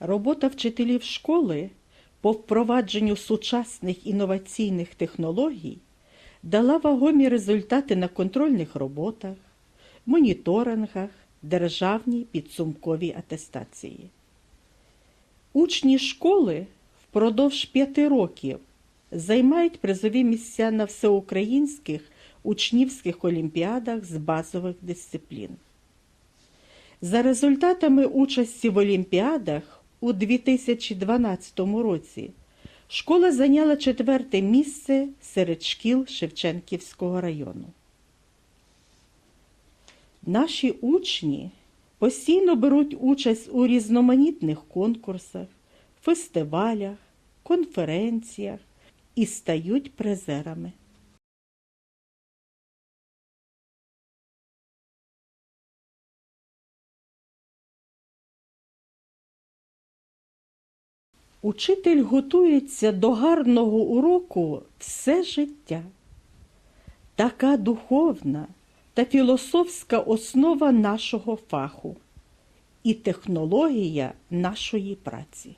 Робота вчителів школи по впровадженню сучасних інноваційних технологій дала вагомі результати на контрольних роботах, моніторингах, державній підсумковій атестації. Учні школи впродовж п'яти років займають призові місця на всеукраїнських учнівських олімпіадах з базових дисциплін. За результатами участі в олімпіадах у 2012 році школа зайняла четверте місце серед шкіл Шевченківського району. Наші учні постійно беруть участь у різноманітних конкурсах, фестивалях, конференціях і стають призерами. Учитель готується до гарного уроку все життя. Така духовна та філософська основа нашого фаху і технологія нашої праці.